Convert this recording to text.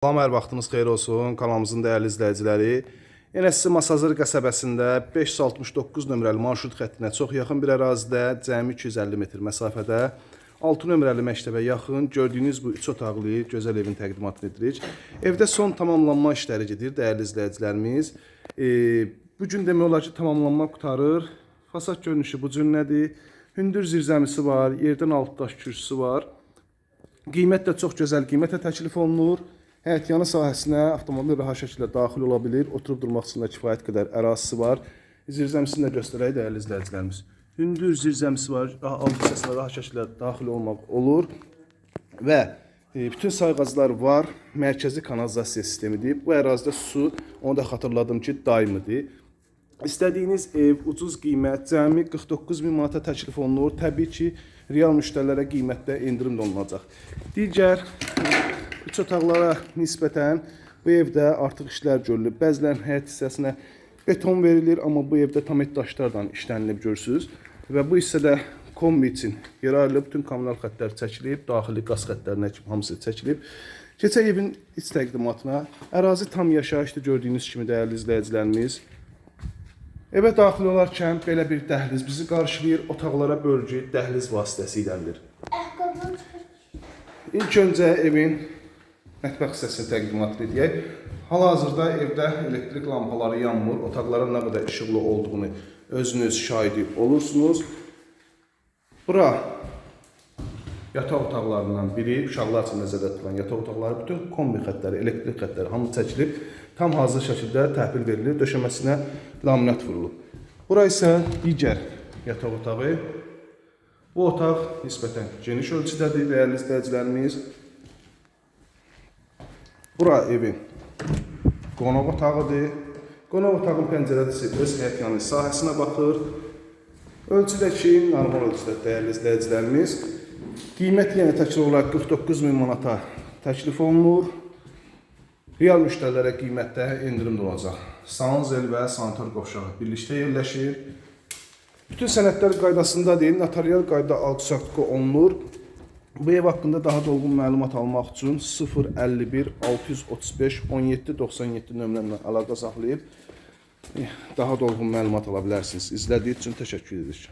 Salam, hər vaxtınız xeyir olsun. Kanalımızın dəyərli izləyiciləri. Yenə sizi Masazır qəsəbəsində 569 nömrəli marşrut xəttinə çox yaxın bir ərazidə, cəmi 250 metr məsafədə 6 nömrəli məktəbə yaxın gördüyünüz bu 3 otaqlı gözəl evin təqdimatını edirik. Evdə son tamamlanma işləri gedir, dəyərli izləyicilərimiz. E, bu gün demək olar ki, tamamlanma qutarır. Fasad görünüşü bu cür Hündür zirzəmisi var, yerdən alt daş kürsüsü var. Qiymət də çox gözəl qiymətə təklif olunur. Həyətyanı sahəsinə avtomobil rahat şəkildə daxil ola bilir. Oturub durmaq üçün də kifayət qədər ərazisi var. Zirzəmisini də göstərək dəyərli izləyicilərimiz. Hündür zirzəmisi var. Alt hissəsinə rahat şəkildə daxil olmaq olur. Və e, bütün sayğaclar var. Mərkəzi kanalizasiya sistemidir. Bu ərazidə su, onu da xatırladım ki, daimidir. İstədiyiniz ev ucuz qiymət, cəmi 49 min manata təklif olunur. Təbii ki, real müştərilərə qiymətdə endirim də olunacaq. Digər üç otaqlara nisbətən bu evdə artıq işlər görülüb. Bəzən həyət hissəsinə beton verilir, amma bu evdə tamet daşlardan işlənilib görürsüz. Və bu hissədə kombi üçün yer ayrılıb, bütün kommunal xəttlər çəkilib, daxili qaz xəttlərinə kimi hamısı çəkilib. Keçək evin iç təqdimatına. Ərazi tam yaşayışlı gördüyünüz kimi dəyərli izləyicilərimiz. Evə daxil olarkən belə bir dəhliz bizi qarşılayır. Otaqlara bölgü dəhliz vasitəsilədir. İlk öncə evin mətbəx hissəsini təqdimat edək. Hal-hazırda evdə elektrik lampaları yanmır. Otaqların nə qədər işıqlı olduğunu özünüz şahidi olursunuz. Bura yataq otaqlarından biri, uşaqlar üçün nəzərdə tutulan yataq otaqları, bütün kombi xəttləri, elektrik xəttləri hamı çəkilib, tam hazır şəkildə təhvil verilir, döşəməsinə laminat vurulub. Bura isə digər yataq otağı. Bu otaq nisbətən geniş ölçüdədir, dəyərli izləyicilərimiz. Bura evin qonaq otağıdır. Qonaq otağın pəncərəsi öz həyətyanı sahəsinə baxır. Ölçü də ki, normal ölçüdə dəyərli izləyicilərimiz. Qiymət yenə təkrar olaraq 49 min manata təklif olunur. Real müştərilərə qiymətdə endirim də olacaq. Sanzel və sanitar qovşağı birlikdə yerləşir. Bütün sənədlər qaydasındadır. Notarial qayda alçaqlı olunur. Bu ev haqqında daha dolğun məlumat almaq üçün 051 635 17 97 nömrəmlə əlaqə saxlayıb eh, daha dolğun məlumat ala bilərsiniz. İzlədiyiniz üçün təşəkkür edirik.